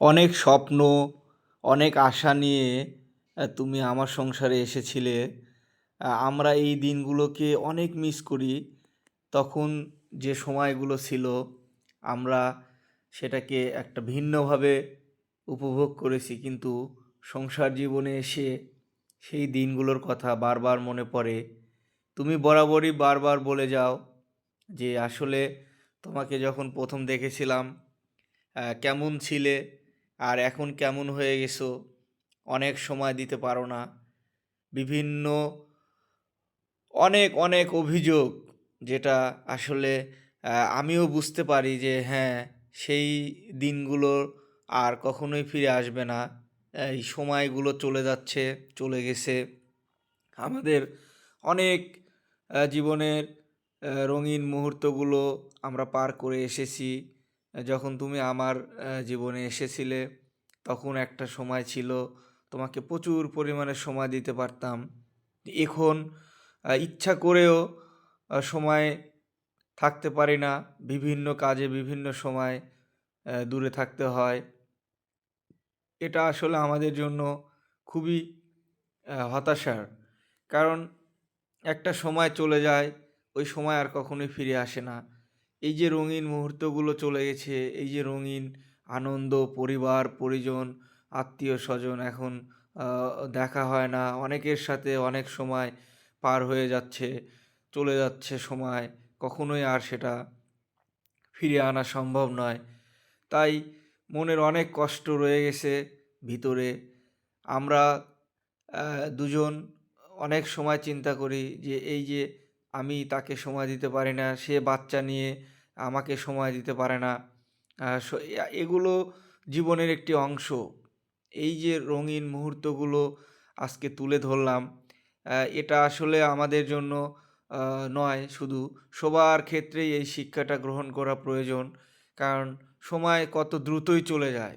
অনেক স্বপ্ন, অনেক আশা নিয়ে তুমি আমার সংসারে এসেছিলে। আমরা এই দিনগুলোকে অনেক মিস করি। তখন যে সময়গুলো ছিল, আমরা সেটাকে একটা ভিন্নভাবে উপভোগ করেছি। কিন্তু সংসার জীবনে এসে সেই দিনগুলোর কথা বারবার মনে পড়ে। তুমি বরাবরই বারবার বলে যাও যে, আসলে তোমাকে যখন প্রথম দেখেছিলাম কেমন ছিলে? আর এখন কেমন হয়ে গেছো? অনেক সময় দিতে পারো না। বিভিন্ন অনেক অনেক অভিযোগ যেটা আসলে আমিও বুঝতে পারি যে হ্যাঁ সেই দিনগুলো আর কখনোই ফিরে আসবে না। এই সময়গুলো চলে যাচ্ছে, চলে গেছে। আমাদের অনেক জীবনের রঙিন মুহূর্তগুলো আমরা পার করে এসেছি। যখন তুমি আমার জীবনে এসেছিলে, তখন একটা সময় ছিল, তোমাকে প্রচুর পরিমাণে সময় দিতে পারতাম। এখন ইচ্ছা করেও সময় থাকতে পারি না। বিভিন্ন কাজে বিভিন্ন সময় দূরে থাকতে হয়। এটা আসলে আমাদের জন্য খুবই হতাশার। কারণ একটা সময় চলে যায়, ওই সময় আর কখনোই ফিরে আসে না। এই যে রঙিন মুহূর্তগুলো চলে গেছে, এই যে রঙিন আনন্দ, পরিবার, পরিজন, আত্মীয় স্বজন এখন দেখা হয় না। অনেকের সাথে অনেক সময় পার হয়ে যাচ্ছে, চলে যাচ্ছে সময়। কখনোই আর সেটা ফিরিয়ে আনা সম্ভব নয়। তাই মনের অনেক কষ্ট রয়ে গেছে ভিতরে। আমরা দুজন অনেক সময় চিন্তা করি যে এই যে আমি তাকে সময় দিতে পারি না, সে বাচ্চা নিয়ে আমাকে সময় দিতে পারে না। এগুলো জীবনের একটি অংশ। এই যে রঙিন মুহূর্তগুলো আজকে তুলে ধরলাম এটা আসলে আমাদের জন্য নয়, শুধু সবার ক্ষেত্রেই এই শিক্ষাটা গ্রহণ করা প্রয়োজন। কারণ সময় কত দ্রুতই চলে যায়,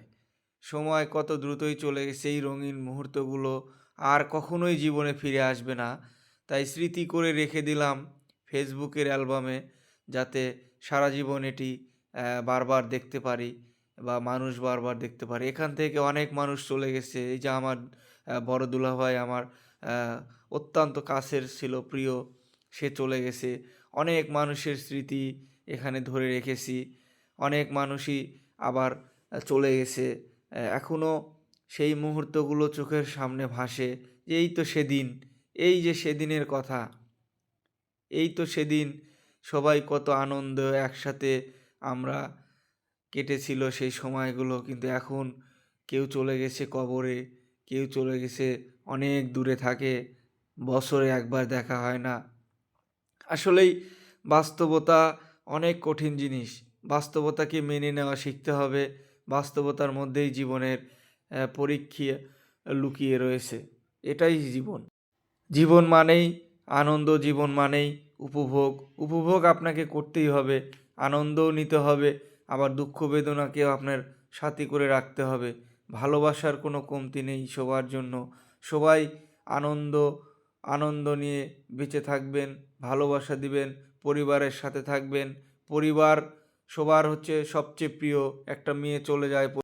সময় কত দ্রুতই চলে সেই রঙিন মুহূর্তগুলো আর কখনোই জীবনে ফিরে আসবে না। তাই স্মৃতি করে রেখে দিলাম ফেসবুকের অ্যালবামে যাতে সারা জীবন এটি বারবার দেখতে পারি বা মানুষ বারবার দেখতে পারে। এখান থেকে অনেক মানুষ চলে গেছে। এই যে আমার বড় দুলাভাই আমার অত্যন্ত কাছের ছিল, প্রিয়, সে চলে গেছে। অনেক মানুষের স্মৃতি এখানে ধরে রেখেছি। অনেক মানুষই আবার চলে গেছে। এখনও সেই মুহূর্তগুলো চোখের সামনে ভাসে। এই তো সেদিন। এই যে সেদিনের কথা, এই তো সেদিন সবাই কত আনন্দ একসাথে আমরা কেটেছিল সেই সময়গুলো। কিন্তু এখন কেউ চলে গেছে কবরে, কেউ চলে গেছে অনেক দূরে থাকে, বছরে একবার দেখা হয় না। আসলেই বাস্তবতা অনেক কঠিন জিনিস। বাস্তবতাকে মেনে নেওয়া শিখতে হবে, বাস্তবতার মধ্যেই জীবনের পরীক্ষা লুকিয়ে রয়েছে। এটাই জীবন। জীবন মানেই আনন্দ, জীবন মানেই উপভোগ। উপভোগ আপনাকে করতেই হবে, আনন্দও নিতে হবে, আবার দুঃখ বেদনাকেও আপনার সাথী করে রাখতে হবে। ভালোবাসার কোনো কমতি নেই সবার জন্য। সবাই আনন্দ আনন্দ নিয়ে বেঁচে থাকবেন, ভালোবাসা দিবেন, পরিবারের সাথে থাকবেন। পরিবার সবার হচ্ছে সবচেয়ে প্রিয়, একটা মেয়ে চলে যায়